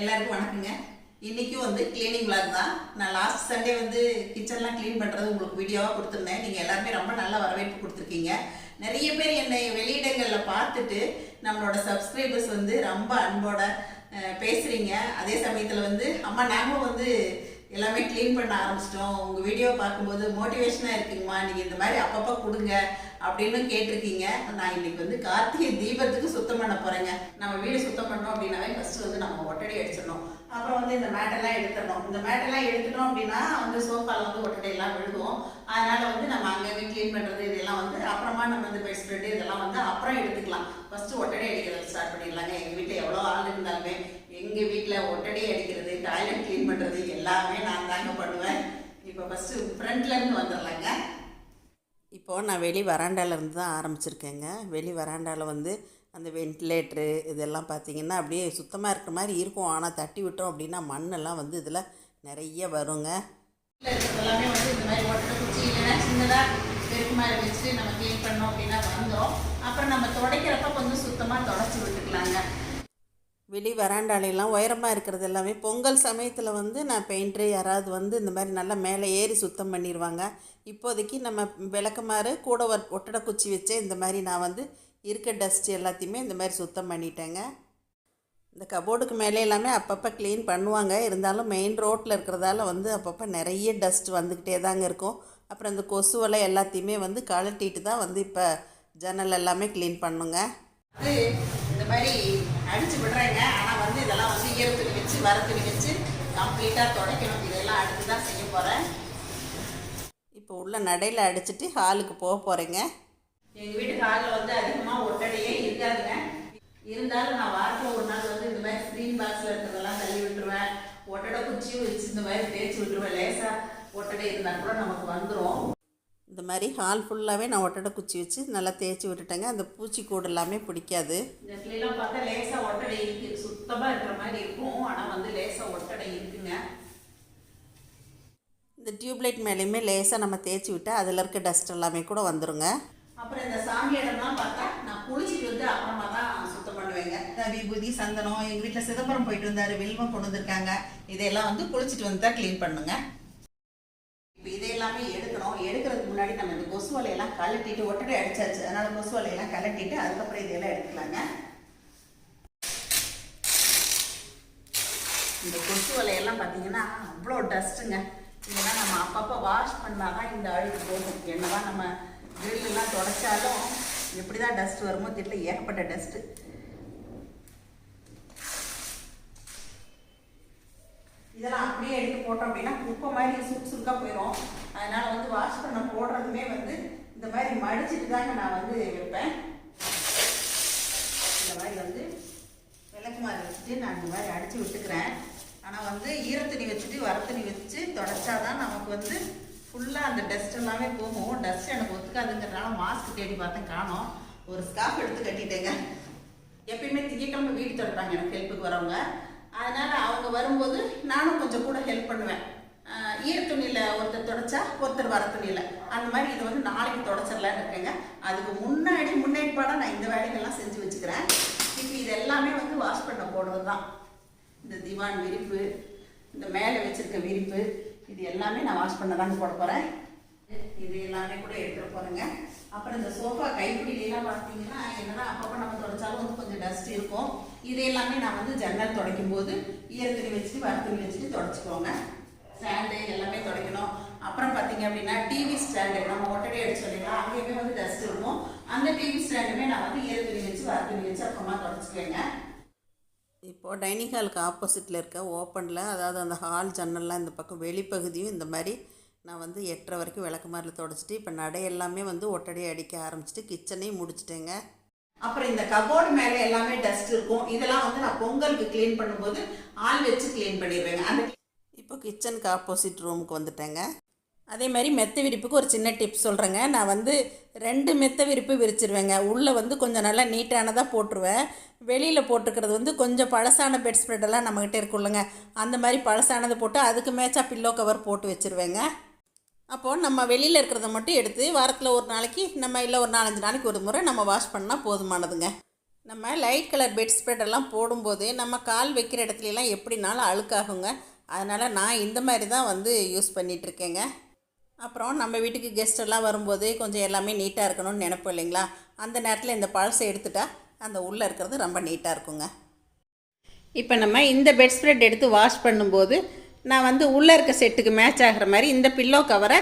எல்லாருக்கும் வணக்கங்க. இன்றைக்கும் வந்து கிளீனிங் விளாக் தான். நான் லாஸ்ட் சண்டே வந்து கிச்சன்லாம் க்ளீன் பண்ணுறது உங்களுக்கு வீடியோவாக கொடுத்துருந்தேன். நீங்கள் எல்லாருமே ரொம்ப நல்ல வரவேற்பு கொடுத்துருக்கீங்க. நிறைய பேர் என்னை வெளியிடங்களில் பார்த்துட்டு நம்மளோட சப்ஸ்கிரைபர்ஸ் வந்து ரொம்ப அன்போட பேசுகிறீங்க அதே சமயத்தில் வந்து அம்மா நாங்களும் வந்து எல்லாமே க்ளீன் பண்ண ஆரம்பிச்சிட்டோம். உங்கள் வீடியோ பார்க்கும்போது மோட்டிவேஷனாக இருக்குங்கம்மா. நீங்கள் இந்த மாதிரி அப்பப்போ கொடுங்க. அப்படின்னு கேட்டிருக்கீங்க. நான் இன்னைக்கு வந்து கார்த்திகை தீபத்துக்கு சுத்தம் பண்ண போகிறேங்க நம்ம வீடு சுத்தம் பண்ணோம் அப்படின்னாவே ஃபஸ்ட்டு வந்து நம்ம ஒட்டடை அடிச்சிடணும். அப்புறம் வந்து இந்த மேட்டெல்லாம் எடுத்துடணும். இந்த மேட்டெல்லாம் எடுத்துட்டோம் அப்படின்னா வந்து சோஃபாவில் வந்து ஒட்டடையெல்லாம் விழுகும். அதனால வந்து நம்ம அங்கங்கே க்ளீன் பண்ணுறது இதெல்லாம் வந்து அப்புறமா நம்ம வந்து பெட் ஸ்ப்ரெட் இதெல்லாம் வந்து அப்புறம் எடுத்துக்கலாம். ஃபஸ்ட்டு ஒட்டடை அடிக்கிறது ஸ்டார்ட் பண்ணிடலாங்க. எங்கள் வீட்டில் எவ்வளோ ஆள் இருந்தாலுமே எங்கள் வீட்டில் ஒட்டடை அடிக்கிறது டாய்லெட் க்ளீன் பண்ணுறது எல்லாமே நான் தாங்க பண்ணுவேன். இப்போ ஃபஸ்ட்டு ஃப்ரண்ட்லேருந்து வந்துடலாங்க. இப்போது நான் வெளி வராண்டாலேருந்து தான் ஆரம்பிச்சிருக்கேங்க. வெளி வராண்டாவில் வந்து அந்த வென்டிலேட்ரு இதெல்லாம் பார்த்தீங்கன்னா அப்படியே சுத்தமாக இருக்கிற மாதிரி இருக்கும். ஆனால் தட்டி விட்டோம் அப்படின்னா மண்ணெல்லாம் வந்து இதில் நிறைய வருங்க. எல்லாமே வந்து இந்த மாதிரி ஒட்டை குச்சி இல்லைன்னா சின்னதாக நம்ம க்ளீன் பண்ணோம் அப்படின்னா வந்துடும் அப்புறம் நம்ம துடைக்கிறப்ப கொஞ்சம் சுத்தமாக தொடச்சி விட்டுக்கலாங்க. வெளி வராண்டாலையெல்லாம் உயரமாக இருக்கிறது எல்லாமே. பொங்கல் சமயத்தில் வந்து நான் பெயிண்டரு யாராவது வந்து இந்த மாதிரி நல்லா மேலே ஏறி சுத்தம் பண்ணிடுவாங்க இப்போதைக்கு நம்ம விளக்கமாறு கூட ஒரு ஒட்டடை குச்சி வச்சே இந்த மாதிரி நான் வந்து இருக்க டஸ்ட் எல்லாத்தையுமே இந்த மாதிரி சுத்தம் பண்ணிட்டேங்க. இந்த கபோர்டுக்கு மேலே எல்லாமே அப்பப்போ க்ளீன் பண்ணுவாங்க. இருந்தாலும் மெயின் ரோட்டில் இருக்கிறதால வந்து அப்பப்போ நிறைய டஸ்ட் வந்துக்கிட்டே தாங்க இருக்கும். அப்புறம் இந்த கொசுவெல்லாம் எல்லாத்தையுமே வந்து கழட்டிட்டு தான் வந்து இப்போ ஜன்னல் எல்லாமே க்ளீன் பண்ணுங்க. இந்த மாதிரி அடிச்சு விடுறேங்க. ஆனால் வந்து இதெல்லாம் வந்து ஈர வச்சு வர துணி வச்சு கம்ப்ளீட்டாக துடைக்கணும். இதெல்லாம் அடுத்து தான் செய்ய போகிறேன் இப்போ உள்ள நடையில் அடிச்சிட்டு ஹாலுக்கு போக போகிறேங்க எங்கள் வீட்டு ஹாலில் வந்து அதிகமாக ஒட்டடையே இருக்காதுங்க. இருந்தாலும் நான் வாரத்தில் ஒரு நாள் வந்து இந்த மாதிரி ஸ்க்ரீன் பாக்ஸில் இருக்கிறதெல்லாம் தள்ளி விட்டுருவேன். ஒட்டடை குச்சியும் வச்சு இந்த மாதிரி தேய்ச்சி விட்டுருவேன். லேசாக ஒட்டடை இருந்தால் கூட நமக்கு வந்துடும் மாதிரி ஹால் ஃபுல்லாகவே நான் ஒட்டடை குச்சி வச்சு நல்லா தேய்ச்சி விட்டுட்டேங்க. அந்த பூச்சிக்கூடு எல்லாமே பிடிக்காது. பார்த்தா லேசாக ஒட்டடை இருக்குது சுத்தமாக இருக்கிற மாதிரி இருக்கும். ஆனால் வந்து லேசாக ஒட்டடை இருக்குங்க. இந்த டியூப்லைட் மேலேயுமே லேசாக நம்ம தேய்ச்சி விட்டால் அதில் இருக்க டஸ்ட் எல்லாமே கூட வந்துருங்க. அப்புறம் இந்த சாமி இடம்லாம் பார்த்தா நான் குளிச்சுட்டு வந்து அப்புறமா தான் சுத்தம் பண்ணுவேங்க. விபூதி சந்தனம் எங்கள் வீட்டில் சிதம்பரம் போயிட்டு வந்தார் வில்வம் கொண்டு வந்திருக்காங்க. இதையெல்லாம் வந்து குளிச்சுட்டு வந்து தான் க்ளீன் பண்ணுங்க இப்போ இதை எல்லாமே எடுக்கணும் எடுக்கிறதுக்கு முன்னாடி நம்ம இந்த கொசு வலையெல்லாம் கலட்டிட்டு ஒட்டடை அடிச்சாச்சு. அதனால கொசு வலையெல்லாம் கலட்டிட்டு அதுக்கப்புறம் இதையெல்லாம் எடுத்துக்கலாங்க இந்த கொசு வலையெல்லாம் பார்த்தீங்கன்னா அவ்வளோ டஸ்ட்டுங்க. இதெல்லாம் நம்ம அப்பப்போ வாஷ் பண்ணால் தான் இந்த அழுக்கு போகும். என்னதான் நம்ம கிரில்லாம் தொடச்சாலும் எப்படி தான் டஸ்ட் வருமோ தெரியல. ஏகப்பட்ட டஸ்ட்டு. இதெல்லாம் அப்படியே எடுத்து போட்டோம் அப்படின்னா குப்பை மாதிரி சுருக்கு சுருக்காக போயிடும் அதனால் வந்து வாஷ் பண்ண போடுறதுமே வந்து இந்த மாதிரி மடிச்சிட்டு தாங்க நான் வந்து வைப்பேன். இந்த மாதிரி வந்து விளக்கு மாதிரி வச்சுட்டு நான் இந்த மாதிரி அடித்து விட்டுக்கிறேன். ஆனால் வந்து ஈரத்துணி வச்சுட்டு வரத்துணி வச்சு தொடச்சாதான் நமக்கு வந்து ஃபுல்லாக அந்த டஸ்ட் எல்லாமே போகும். டஸ்ட் எனக்கு ஒத்துக்காதுங்கிறதுனால மாஸ்க் தேடி பார்த்தேன் காணோம். ஒரு ஸ்கார்ஃப் எடுத்து கட்டிட்டேங்க. எப்பயுமே திங்கக்கிழமை வீடு தொடப்பாங்க எனக்கு ஹெல்ப்புக்கு வரவங்க. அதனால் அவங்க வரும்போது நானும் கொஞ்சம் கூட ஹெல்ப் பண்ணுவேன். ஈரத்துணியில் ஒருத்தர் தொடச்சா ஒருத்தர் வர துணியில். அந்த மாதிரி இது வந்து நாளைக்கு தொடச்சிடலான்னு இருக்கேங்க. அதுக்கு முன்னாடி முன்னேற்பாடாக நான் இந்த வேலைகள்லாம் செஞ்சு வச்சுக்கிறேன். இப்போ இது எல்லாமே வந்து வாஷ் பண்ண போடுறது தான் இந்த திவான் விரிப்பு இந்த மேலே வச்சுருக்க விரிப்பு இது எல்லாமே நான் வாஷ் பண்ண தான் போட போகிறேன் இது எல்லாமே கூட எடுத்துகிட்டு போகிறேங்க அப்புறம் இந்த சோஃபா கைப்பிடிலாம் பார்த்தீங்கன்னா என்னதான் அப்பப்போ நம்ம தொடச்சாலும் வந்து கொஞ்சம் டஸ்ட் இருக்கும். இது எல்லாமே நான் வந்து ஜன்னல் துடைக்கும் போது ஈரத்துணி வச்சுட்டு வரத்துணி வச்சுட்டு தொடச்சிக்கோங்க ஸ்டாண்டு எல்லாமே துடைக்கணும். அப்புறம் பார்த்தீங்க அப்படின்னா டிவி ஸ்டாண்டு நம்ம ஒட்டடை அடிச்சு இல்லைங்களா? அங்கேயுமே வந்து டஸ்ட் இருக்கும். அந்த டிவி ஸ்டாண்டுமே நான் வந்து ஈரத்துணி வச்சு வரத்துணி வச்சு அப்புறமா தொடச்சிக்குவேங்க. இப்போது டைனிங் ஹாலுக்கு ஆப்போசிட்டில் இருக்க ஓப்பனில் அதாவது அந்த ஹால் ஜன்னல்லாம் இந்த பக்கம் வெளிப்பகுதியும் இந்த மாதிரி நான் வந்து எட்டரை வரைக்கும் விளக்குமாரில் தொடச்சிட்டு இப்போ நடை எல்லாமே வந்து ஒட்டடை அடிக்க ஆரம்பிச்சிட்டு கிச்சனையும் முடிச்சிட்டேங்க. அப்புறம் இந்த கபோர்டு மேலே எல்லாமே டஸ்ட் இருக்கும். இதெல்லாம் வந்து நான் பொங்கலுக்கு க்ளீன் பண்ணும்போது ஆள் வச்சு க்ளீன் பண்ணிடுவேங்க. அந்த இப்போ கிச்சனுக்கு ஆப்போசிட் ரூமுக்கு வந்துட்டேங்க. அதே மாதிரி மெத்த விரிப்புக்கு ஒரு சின்ன டிப்ஸ் சொல்கிறேங்க நான் வந்து ரெண்டு மெத்த விரிப்பு விரிச்சிருவேங்க. உள்ளே வந்து கொஞ்சம் நல்லா நீட்டானதாக போட்டுருவேன். வெளியில் போட்டுருக்கிறது வந்து கொஞ்சம் பழசான பெட் ஸ்ப்ரெட்டெல்லாம் நம்மக்கிட்ட இருக்குல்லங்க. அந்த மாதிரி பழசானதை போட்டு அதுக்கு மேட்சாக பில்லோ கவர் போட்டு வச்சுருவேங்க. அப்போது நம்ம வெளியில் இருக்கிறத மட்டும் எடுத்து வாரத்தில் ஒரு நாளைக்கு நம்ம இல்லை ஒரு நாலஞ்சு நாளைக்கு ஒரு முறை நம்ம வாஷ் பண்ணால் போதுமானதுங்க. நம்ம லைட் கலர் பெட் ஸ்ப்ரெட் எல்லாம் போடும்போது நம்ம கால் வைக்கிற இடத்துலலாம் எப்படினாலும் அழுக்காகுங்க. அதனால் நான் இந்த மாதிரி தான் வந்து யூஸ் பண்ணிகிட்ருக்கேங்க அப்புறம் நம்ம வீட்டுக்கு கெஸ்ட் எல்லாம் வரும்போது கொஞ்சம் எல்லாமே நீட்டாக இருக்கணும்னு நினைப்போம் இல்லைங்களா? அந்த நேரத்தில் இந்த பழசை எடுத்துட்டா அந்த உள்ளே இருக்கிறது ரொம்ப நீட்டாக இருக்குங்க. இப்போ நம்ம இந்த பெட் ஸ்ப்ரெட் எடுத்து வாஷ் பண்ணும்போது நான் வந்து உள்ளே இருக்க செட்டுக்கு மேட்ச் ஆகிற மாதிரி இந்த பில்லோ கவரை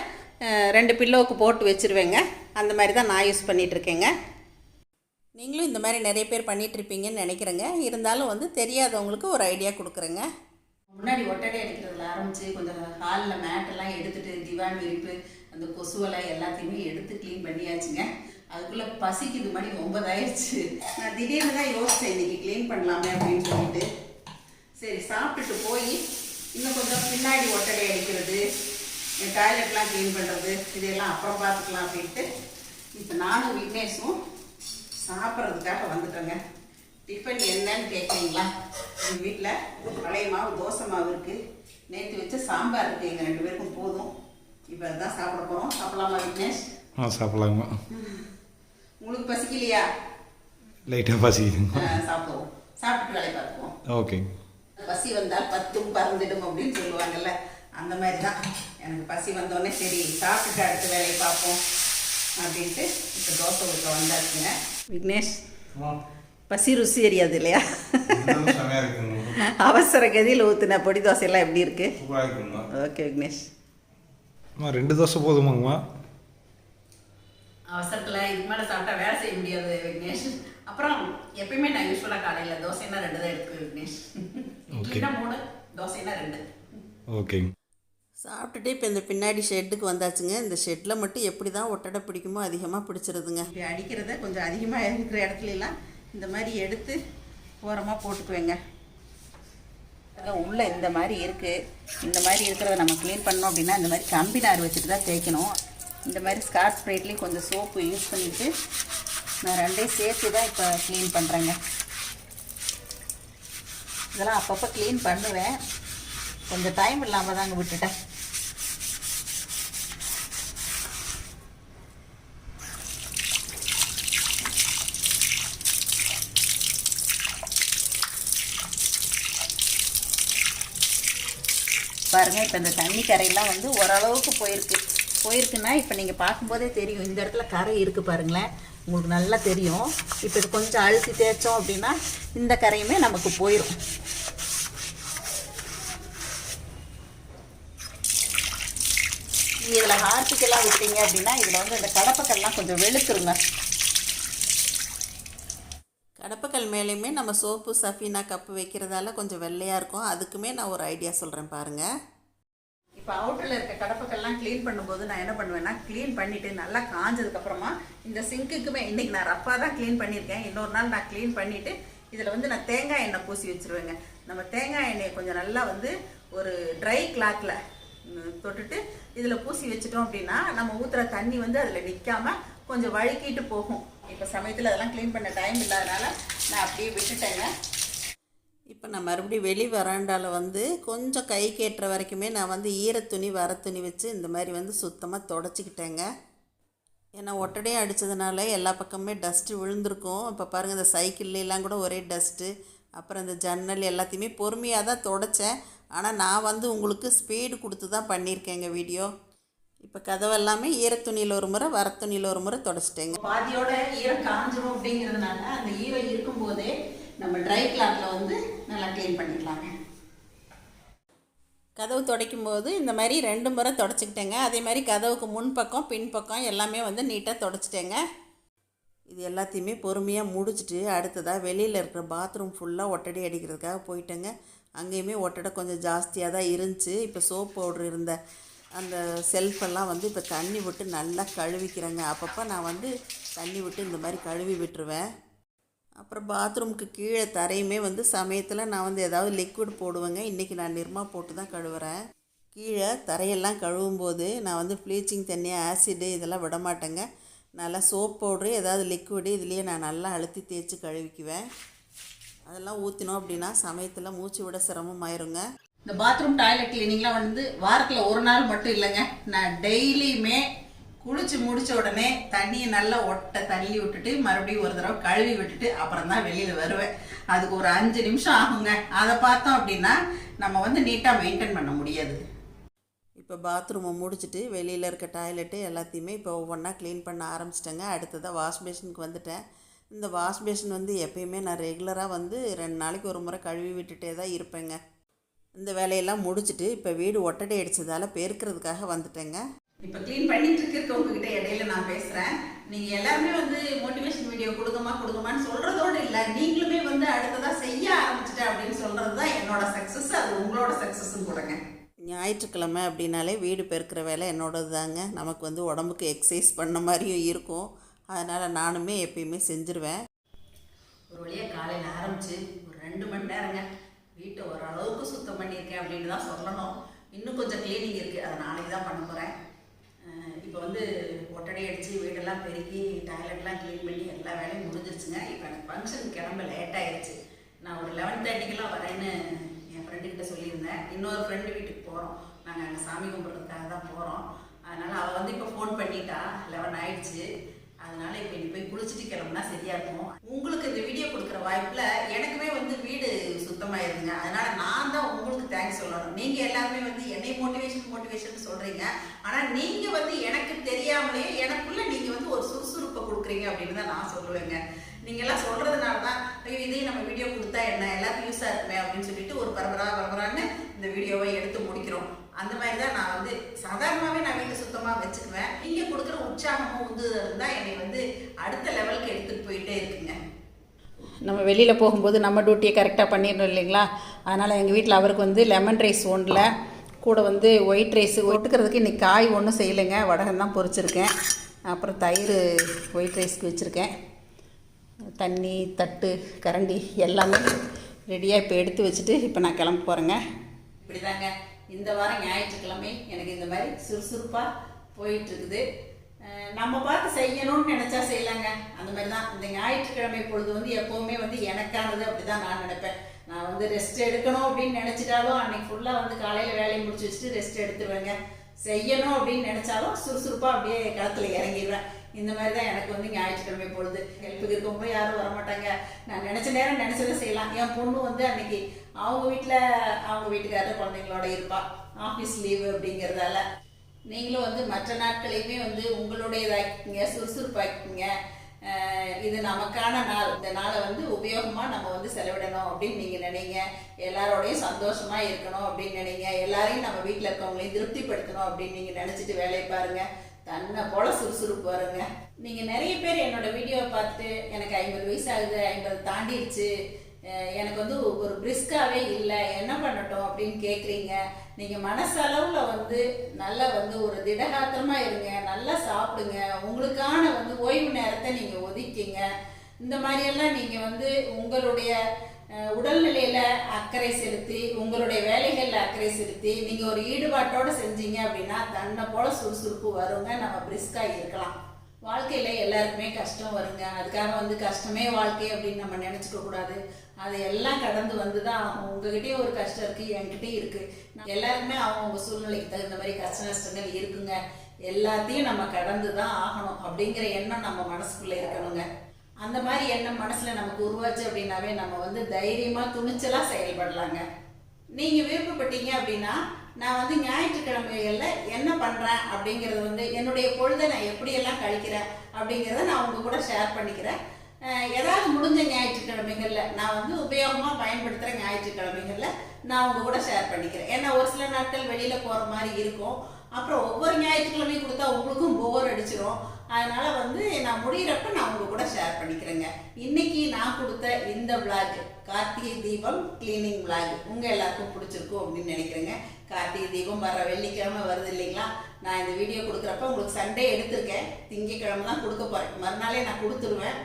ரெண்டு பில்லோவுக்கு போட்டு வச்சுருவேங்க. அந்த மாதிரி தான் நான் யூஸ் பண்ணிகிட்ருக்கேங்க நீங்களும் இந்த மாதிரி நிறைய பேர் பண்ணிட்டு இருப்பீங்கன்னு நினைக்கிறேங்க. இருந்தாலும் வந்து தெரியாதவங்களுக்கு ஒரு ஐடியா கொடுக்குறேங்க. முன்னாடி ஒட்டடை அடிக்கிறதுல ஆரம்பிச்சு கொஞ்சம் ஹாலில் மேட்டெல்லாம் எடுத்துட்டு திவான் விரிப்பு அந்த கொசுவலை எல்லாத்தையுமே எடுத்து க்ளீன் பண்ணியாச்சுங்க. அதுக்குள்ளே பசிக்குது மணி ஒன்பதாயிருச்சு. நான் திடீர்னு தான் யோசித்தேன் இன்னைக்கு க்ளீன் பண்ணலாமே அப்படின்னு சொல்லிட்டு. சரி சாப்பிட்டுட்டு போய் இன்னும் கொஞ்சம் பின்னாடி ஒட்டடை அடிக்கிறது டாய்லெட்லாம் க்ளீன் பண்ணுறது இதெல்லாம் அப்புறம் பார்த்துக்கலாம் அப்படின்ட்டு இப்போ நானும் விக்னேஷும் சாப்பிட்றதுக்காக வந்துட்டோங்க. டிஃபன் என்னன்னு கேட்குறீங்களா எங்கள் வீட்டில் பழைய மாவு தோசை மாவு இருக்குது நேற்று வச்ச சாம்பார் இருக்குது எங்கள் ரெண்டு பேருக்கும் போதும். இப்போ அதுதான் சாப்பிட போகிறோம் சாப்பிடலாமா விக்னேஷ்? ஆ சாப்பிட்லாங்கம்மா உங்களுக்கு பசிக்கலையா? லைட்டாக பசிக்குதுங்க. ஆ, சாப்பிடுவோம். சாப்பிட்டு வேலை பார்த்துக்குவோம். ஓகே. பசி வந்தால் பத்தும் பறந்துடும் அப்படின்னு சொல்லுவாங்கல்ல அந்த மாதிரி தான் எனக்கு பசி வந்தோடனே சரி சாப்பிட்டுட்டு அடுத்த வேலையை பார்ப்போம் அப்படின்ட்டு இப்போ தோசை ஊற்ற வந்தாச்சுங்க. விக்னேஷ்? பசி ருசி அறியாது இல்லையா அவசர கதியில் ஊற்றின பொடி தோசையெல்லாம் எப்படி இருக்கு? ஓகே விக்னேஷ். அம்மா ரெண்டு தோசை போதுமாங்கம்மா? அவசரத்தில் இதுக்கு மேலே சாப்பிட்டா வேலை செய்ய முடியாது விக்னேஷ். அப்புறம் எப்பயுமே நான் யூஸ்வலாக காலையில் தோசைன்னா ரெண்டு தான் எடுத்துக்குவேன் விக்னேஷ். இட்லினா மூணு தோசைன்னா ரெண்டு. ஓகேங்க. சாப்பிட்டுட்டு இப்போ இந்த பின்னாடி ஷெட்டுக்கு வந்தாச்சுங்க. இந்த ஷெட்டில் மட்டும் எப்படி தான் ஒட்டடை பிடிக்குமோ அதிகமாக பிடிச்சிருதுங்க. இப்படி அடிக்கிறத கொஞ்சம் அதிகமாக இருக்கிற இடத்துலலாம் இந்த மாதிரி எடுத்து ஓரமாக போட்டுக்குவேங்க. அதான் இந்த மாதிரி இருக்குது இந்த மாதிரி இருக்கிறத நம்ம க்ளீன் பண்ணோம் அப்படின்னா இந்த மாதிரி கம்பி நார் வச்சுட்டு தான் தேய்க்கணும். இந்த மாதிரி ஸ்கார்ச் ப்ரைட்லேயும் கொஞ்சம் சோப்பு யூஸ் பண்ணிவிட்டு நான் ரெண்டையும் சேர்த்து தான் இப்போ க்ளீன் பண்ணுறேங்க இதெல்லாம் அப்பப்போ க்ளீன் பண்ணுவேன். கொஞ்சம் டைம் இல்லாமல் தாங்க விட்டுட்டேன். பாருங்கள் இப்போ இந்த தண்ணி கரையெல்லாம் வந்து ஓரளவுக்கு போயிருக்கு. போயிருக்குன்னா இப்போ நீங்கள் பார்க்கும்போதே தெரியும். இந்த இடத்துல கரை இருக்குது பாருங்களேன். உங்களுக்கு நல்லா தெரியும். இப்போ இது கொஞ்சம் அழுத்தி தேய்ச்சோம் அப்படின்னா இந்த கரையுமே நமக்கு போயிடும் நீங்கள் இதில் ஹார்பிக்கெல்லாம் விட்டீங்க அப்படின்னா இதில் வந்து இந்த கடப்பக்கல்லாம் கொஞ்சம் வெளுத்துருங்க. கடப்பக்கல் மேலேயுமே நம்ம சோப்பு சஃபினா கப்பு வைக்கிறதால கொஞ்சம் வெள்ளையாக இருக்கும். அதுக்குமே நான் ஒரு ஐடியா சொல்கிறேன் பாருங்கள் இப்போ அவுட்டரில் இருக்க கடப்புக்கெல்லாம் க்ளீன் பண்ணும்போது நான் என்ன பண்ணுவேன்னா க்ளீன் பண்ணிவிட்டு நல்லா காஞ்சதுக்கப்புறமா இந்த சிங்க்குக்குமே இன்றைக்கி நான் ரப்பாக தான் க்ளீன் பண்ணியிருக்கேன். இன்னொரு நாள் நான் க்ளீன் பண்ணிவிட்டு இதில் வந்து நான் தேங்காய் எண்ணெய் பூசி வச்சுருவேங்க. நம்ம தேங்காய் எண்ணெயை கொஞ்சம் நல்லா வந்து ஒரு ட்ரை கிளாத்தில் தொட்டுட்டு இதில் பூசி வச்சிட்டோம் அப்படின்னா நம்ம ஊற்றுற தண்ணி வந்து அதில் நிற்காம கொஞ்சம் வழுக்கிட்டு போகும். இப்போ சமயத்தில் அதெல்லாம் க்ளீன் பண்ண டைம் இல்லாதனால நான் அப்படியே விட்டுட்டேங்க. இப்போ நான் மறுபடியும் வெளி வராண்டாவில் வந்து கொஞ்சம் கை கேட்டுற வரைக்குமே நான் வந்து ஈரத்துணி வர துணி வச்சு இந்த மாதிரி வந்து சுத்தமாக தொடச்சிக்கிட்டேங்க. ஏன்னா ஒட்டடையே அடித்ததுனால எல்லா பக்கமுமே டஸ்ட்டு விழுந்திருக்கும். இப்போ பாருங்கள் இந்த சைக்கிள்லாம் கூட ஒரே டஸ்ட்டு அப்புறம் இந்த ஜன்னல் எல்லாத்தையுமே பொறுமையாக தான் தொடச்சேன். ஆனால் நான் வந்து உங்களுக்கு ஸ்பீடு கொடுத்து தான் பண்ணியிருக்கேங்க வீடியோ இப்போ கதவெல்லாமே ஈரத்துணியில் ஒரு முறை வரத்துணியில் ஒரு முறை தொடச்சிட்டேங்க. பாதியோட ஈரம் காஞ்சிரும் அப்படிங்கிறதுனால அந்த ஈரம் இருக்கும்போதே நம்ம ட்ரை கிளாத்தில் வந்து நல்லா க்ளீன் பண்ணிக்கலாங்க. கதவு துடைக்கும் போது இந்த மாதிரி ரெண்டு முறை தொடச்சிக்கிட்டேங்க. அதே மாதிரி கதவுக்கு முன்பக்கம் பின்பக்கம் எல்லாமே வந்து நீட்டாக துடைச்சிட்டேங்க. இது எல்லாத்தையுமே பொறுமையாக முடிச்சுட்டு அடுத்ததாக வெளியில் இருக்கிற பாத்ரூம் ஃபுல்லாக ஒட்டடை அடிக்கிறதுக்காக போயிட்டேங்க. அங்கேயுமே ஒட்டடை கொஞ்சம் ஜாஸ்தியாக தான் இருந்துச்சு. இப்போ சோப் பவுட்ரு இருந்த அந்த செல்ஃபெல்லாம் வந்து இப்போ தண்ணி விட்டு நல்லா கழுவிக்கிறேங்க. அப்பப்போ நான் வந்து தண்ணி விட்டு இந்த மாதிரி கழுவி விட்டுருவேன். அப்புறம் பாத்ரூமுக்கு கீழே தரையுமே வந்து சமயத்தில் நான் வந்து ஏதாவது லிக்விட் போடுவேங்க. இன்றைக்கி நான் நிர்மா போட்டு தான் கழுவுறேன். கீழே தரையெல்லாம் கழுவும் போது நான் வந்து ப்ளீச்சிங் தண்ணி ஆசிடு இதெல்லாம் விட மாட்டேங்க நல்லா சோப் பவுட்ரு ஏதாவது லிக்விடு இதுலேயே நான் நல்லா அழுத்தி தேய்ச்சி கழுவிக்குவேன். அதெல்லாம் ஊற்றினோம் அப்படின்னா சமயத்தில் மூச்சு விட சிரமமாயிருங்க இந்த பாத்ரூம் டாய்லெட் கிளீனிங்லாம் வந்து வாரத்தில் ஒரு நாள் மட்டும் இல்லைங்க. நான் டெய்லியுமே குளிச்சு முடிச்ச உடனே தண்ணியை நல்லா ஒட்ட தள்ளி விட்டுட்டு மறுபடியும் ஒரு தடவை கழுவி விட்டுட்டு அப்புறம் தான் வெளியில் வருவேன். அதுக்கு ஒரு அஞ்சு நிமிஷம் ஆகுங்க. அதை பார்த்தோம் அப்படின்னா நம்ம வந்து நீட்டாக மெயின்டைன் பண்ண முடியாது. இப்போ பாத்ரூமை முடிச்சுட்டு வெளியில் இருக்க டாய்லெட்டு எல்லாத்தையுமே இப்போ ஒவ்வொன்றா க்ளீன் பண்ண ஆரம்பிச்சிட்டேங்க. அடுத்ததாக வாஷ் பேஷனுக்கு வந்துட்டேன். இந்த வாஷ் பேஷன் வந்து எப்பயுமே நான் ரெகுலராக வந்து ரெண்டு நாளைக்கு ஒரு முறை கழுவி விட்டுட்டே தான் இருப்பேங்க. இந்த வேலையெல்லாம் முடிச்சுட்டு இப்போ வீடு ஒட்டடை அடித்ததால் பெருக்கிறதுக்காக வந்துட்டேங்க. இப்போ க்ளீன் பண்ணிட்டு இருக்க உங்ககிட்ட இடையில நான் பேசுகிறேன் நீங்கள் எல்லாருமே வந்து மோட்டிவேஷன் வீடியோ கொடுங்கம்மா கொடுங்கம்மான்னு சொல்கிறதோடு இல்லை நீங்களுமே வந்து அடுத்ததாக செய்ய ஆரம்பிச்சிட்டேன் அப்படின்னு சொல்கிறது தான் என்னோட சக்ஸஸ் அது உங்களோட சக்ஸஸும் கூடங்க ஞாயிற்றுக்கிழமை அப்படின்னாலே வீடு பெருக்கிற வேலை என்னோடது தாங்க நமக்கு வந்து உடம்புக்கு எக்ஸசைஸ் பண்ண மாதிரியும் இருக்கும். அதனால் நானுமே எப்பயுமே செஞ்சுருவேன். ஒரு வழியாக காலையில் ஆரம்பித்து ஒரு ரெண்டு மணி நேரங்க. வீட்டை ஓரளவுக்கு சுத்தம் பண்ணியிருக்கேன் அப்படின்னு தான் சொல்லணும். இன்னும் கொஞ்சம் க்ளீனிங் இருக்குது அதை நாளைக்கு தான் பண்ண போகிறேன் இப்போ வந்து ஒட்டடை அடித்து வீடெல்லாம் பெருக்கி டாய்லெட்லாம் க்ளீன் பண்ணி எல்லா வேலையும் முடிஞ்சிருச்சுங்க. இப்போ எனக்கு ஃபங்க்ஷன் கிளம்ப லேட் ஆயிடுச்சு நான் ஒரு லெவன் தேர்ட்டிக்கெல்லாம் வரேன்னு என் ஃப்ரெண்டுக்கிட்ட சொல்லியிருந்தேன். இன்னொரு ஃப்ரெண்டு வீட்டுக்கு போகிறோம் நாங்கள் அங்கே சாமி கும்பிட்றதுக்காக தான் போகிறோம் அதனால் அவள் வந்து இப்போ ஃபோன் பண்ணிட்டா. லெவன் ஆயிடுச்சு. அதனால இப்போ நீ போய் குளிச்சுட்டு கிளம்புனா சரியா இருக்கும். உங்களுக்கு இந்த வீடியோ கொடுக்குற வாய்ப்பில் எனக்குமே வந்து வீடு சுத்தமாயிருந்துங்க. அதனால நான் தான் உங்களுக்கு தேங்க்ஸ் சொல்லணும். நீங்கள் எல்லாருமே வந்து மோட்டிவேஷன் சொல்றீங்க. ஆனா நீங்க வந்து எனக்கு தெரியாமலேயே எனக்குள்ள நீங்க வந்து ஒரு சுறுசுறுப்பை கொடுக்குறீங்க அப்படின்னு தான் நான் சொல்லுவேங்க. நீங்க எல்லாம் சொல்றதுனால தான் ஐயோ இதே நம்ம வீடியோ கொடுத்தா என்ன? எல்லாருக்கும் யூஸா இருக்குமே? அப்படின்னு சொல்லிட்டு ஒரு பரபரா பரபரான்னு இந்த வீடியோவை எடுத்து முடிக்கிறோம். அந்த மாதிரி தான் நான் வந்து சாதாரணமாகவே நான் வீட்டை சுத்தமாக வச்சுக்குவேன். நீங்கள் கொடுக்குற உற்சாகமும் உந்துதலும் தான் என்னை வந்து அடுத்த லெவலுக்கு எடுத்துகிட்டு போயிட்டே இருக்குங்க. நம்ம வெளியில் போகும்போது நம்ம டியூட்டியை கரெக்டாக பண்ணிடணும் இல்லைங்களா? அதனால் எங்கள் வீட்டில் அவருக்கு வந்து லெமன் ரைஸ் ஒன்றில் கூட வந்து ஒயிட் ரைஸ் ஒட்டுக்கிறதுக்கு இன்றைக்கி காய் ஒன்றும் செய்யலைங்க. வடகம் தான் பொரிச்சிருக்கேன். அப்புறம் தயிர் ஒயிட் ரைஸ்க்கு வச்சுருக்கேன். தண்ணி தட்டு கரண்டி எல்லாமே ரெடியாக இப்போ எடுத்து வச்சுட்டு இப்போ நான் கிளம்ப போகிறேங்க இப்படிதாங்க. இந்த வாரம் ஞாயிற்றுக்கிழமை எனக்கு இந்த மாதிரி சுறுசுறுப்பாக போயிட்டுருக்குது. நம்ம பார்த்து செய்யணும்னு நினச்சா செய்யலாங்க. அந்த மாதிரி தான் இந்த ஞாயிற்றுக்கிழமை பொழுது வந்து எப்போவுமே வந்து எனக்கானது அப்படி தான் நான் நினைப்பேன். நான் வந்து ரெஸ்ட் எடுக்கணும் அப்படின்னு நினச்சிட்டாலும் அன்னைக்கு ஃபுல்லாக வந்து காலையில் வேலையை முடிச்சு வச்சுட்டு ரெஸ்ட் எடுத்துருவேங்க. செய்யணும் அப்படின்னு நினச்சாலும் சுறுசுறுப்பாக அப்படியே களத்தில் இறங்கிடுவேன் இந்த மாதிரி தான் எனக்கு வந்து ஞாயிற்றுக்கிழமை பொழுது. ஹெல்ப்புக்கு இருக்கும்போது யாரும் வரமாட்டாங்க. நான் நினச்ச நேரம் நினச்சதை செய்யலாம். என் பொண்ணு வந்து அன்னைக்கு அவங்க வீட்டில் அவங்க வீட்டுக்காரர் குழந்தைங்களோட இருப்பா. ஆஃபீஸ் லீவு அப்படிங்கிறதால. நீங்களும் வந்து மற்ற நாட்களையுமே வந்து உங்களுடையதாக்கிங்க சுறுசுறுப்பாக்கிங்க இது நமக்கான நாள். இந்த நாளை வந்து உபயோகமாக நம்ம வந்து செலவிடணும் அப்படின்னு நீங்கள் நினைங்க. எல்லாரோடையும் சந்தோஷமாக இருக்கணும் அப்படின்னு நினைங்க. எல்லாரையும் நம்ம வீட்டில் இருக்கவங்களையும் திருப்திப்படுத்தணும் அப்படின்னு நீங்கள் நினச்சிட்டு வேலையை பாருங்க. தன்னை போல சுறுசுறுப்பு வருங்க. நீங்கள் நிறைய பேர் என்னோட வீடியோவை பார்த்துட்டு எனக்கு ஐம்பது வயசு ஆகுது ஐம்பது தாண்டிடுச்சு எனக்கு வந்து ஒரு பிரிஸ்காவே இல்லை. என்ன பண்ணட்டும் அப்படின்னு கேட்குறீங்க நீங்கள் மனசளவில் வந்து நல்லா வந்து ஒரு திடகாத்திரமாக இருங்க. நல்லா சாப்பிடுங்க. உங்களுக்கான வந்து ஓய்வு நேரத்தை நீங்கள் ஒதுக்கிங்க. இந்த மாதிரியெல்லாம் நீங்கள் வந்து உங்களுடைய உடல்நிலையில் அக்கறை செலுத்தி உங்களுடைய வேலைகளில் அக்கறை செலுத்தி நீங்கள் ஒரு ஈடுபாட்டோடு செஞ்சீங்க அப்படின்னா தன்னை போல சுறுசுறுப்பு வருங்க. நம்ம பிரிஸ்காக இருக்கலாம். வாழ்க்கையில் எல்லாருக்குமே கஷ்டம் வருங்க. அதுக்காக வந்து கஷ்டமே வாழ்க்கை அப்படின்னு நம்ம நினச்சிக்க கூடாது. அது எல்லாம் கடந்து வந்து தான் உங்ககிட்டயே ஒரு கஷ்டம் இருக்கு என்கிட்டயும் இருக்கு. எல்லாருக்குமே அவங்கவுங்க சூழ்நிலைக்கு தகுந்த மாதிரி கஷ்ட நஷ்டங்கள் இருக்குங்க. எல்லாத்தையும் நம்ம கடந்து தான் ஆகணும் அப்படிங்கிற எண்ணம் நம்ம மனசுக்குள்ளே இருக்கணுங்க. அந்த மாதிரி எண்ணம் மனசில் நமக்கு உருவாச்சு அப்படின்னாவே நம்ம வந்து தைரியமாக துணிச்சலாக செயல்படலாங்க. நீங்கள் விருப்பப்பட்டீங்க அப்படின்னா நான் வந்து ஞாயிற்றுக்கிழமைகளில் என்ன பண்ணுறேன் அப்படிங்கிறது வந்து என்னுடைய பொழுதை நான் எப்படியெல்லாம் கழிக்கிறேன் அப்படிங்கிறத நான் உங்கள் கூட ஷேர் பண்ணிக்கிறேன். ஏதாவது முடிஞ்ச ஞாயிற்றுக்கிழமைகளில் நான் வந்து உபயோகமாக பயன்படுத்துகிற ஞாயிற்றுக்கிழமைகளில் நான் உங்கள் கூட ஷேர் பண்ணிக்கிறேன். ஏன்னா ஒரு சில நாட்கள் வெளியில் போகிற மாதிரி இருக்கும். அப்புறம் ஒவ்வொரு ஞாயிற்றுக்கிழமையும் கொடுத்தா உங்களுக்கும் போர் அடிச்சிடும் அதனால் வந்து நான் முடிகிறப்ப நான் உங்கள் கூட ஷேர் பண்ணிக்கிறேங்க. இன்னைக்கு நான் கொடுத்த இந்த vlog Karthigai Deepam cleaning vlog உங்கள் எல்லாருக்கும் பிடிச்சிருக்கும் அப்படின்னு நினைக்கிறேங்க. கார்த்திகை தீபம் வர வெள்ளிக்கிழமை வருது இல்லைங்களா? நான் இந்த வீடியோ கொடுக்குறப்ப உங்களுக்கு சண்டே எடுத்திருக்கேன். திங்கக்கிழமை தான் கொடுக்க போகிறேன் மறுநாளே நான் கொடுத்துருவேன்.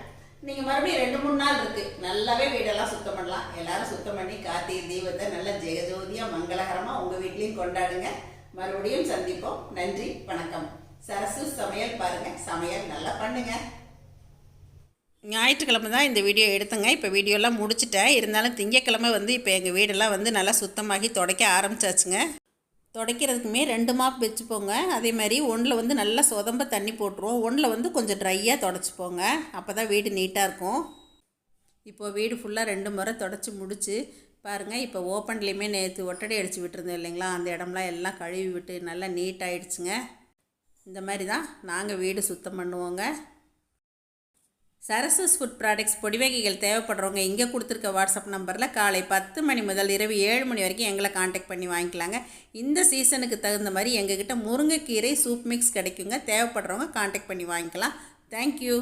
நீங்கள் மறுபடியும் ரெண்டு மூணு நாள் இருக்குது நல்லாவே வீடெல்லாம் சுத்தம் பண்ணலாம். எல்லாரும் சுத்தம் பண்ணி கார்த்திகை தீபத்தை நல்ல ஜெயஜோதியாக மங்களகரமாக உங்கள் வீட்லேயும் கொண்டாடுங்க. மறுபடியும் சந்திப்போம். நன்றி வணக்கம். சரசு சமையல் பாருங்கள் சமையல் நல்லா பண்ணுங்க. ஞாயிற்றுக்கிழமை தான் இந்த வீடியோ எடுத்தேங்க. இப்போ வீடியோலாம் முடிச்சுட்டேன். இருந்தாலும் திங்கக்கிழமை வந்து இப்போ எங்கள் வீடெல்லாம் வந்து நல்லா சுத்தமாகி துடைக்க ஆரம்பிச்சாச்சுங்க. துடைக்கிறதுக்குமே ரெண்டு மாப் வச்சுப்போங்க. அதே மாதிரி ஒன்றில் வந்து நல்லா சொதம்ப தண்ணி போட்டுருவோம். ஒன்றில் வந்து கொஞ்சம் ட்ரையாக தொடச்சிப்போங்க. அப்போ தான் வீடு நீட்டாக இருக்கும். இப்போ வீடு ஃபுல்லாக ரெண்டு முறை தொடச்சி முடிச்சு பாருங்கள் இப்போ ஓப்பன்லேயுமே நேற்று ஒட்டடை அடித்து விட்டுருந்தோம் இல்லைங்களா? அந்த இடம்லாம் எல்லாம் கழுவி விட்டு நல்லா நீட்டாகிடுச்சுங்க இந்த மாதிரி தான் நாங்கள் வீடு சுத்தம் பண்ணுவோங்க. சரசஸ் ஃபுட் ப்ராடக்ட்ஸ் பொடி வகைகள் தேவைப்படுறவங்க இங்கே கொடுத்துருக்க வாட்ஸ்அப் நம்பரில் காலை பத்து மணி முதல் இரவு ஏழு மணி வரைக்கும் எங்களை காண்டாக்ட் பண்ணி வாங்கிக்கலாங்க. இந்த சீசனுக்கு தகுந்த மாதிரி எங்ககிட்ட முருங்கைக்கீரை சூப் மிக்ஸ் கிடைக்குங்க. தேவைப்படுறவங்க காண்டாக்ட் பண்ணி வாங்கிக்கலாம். தேங்க்யூ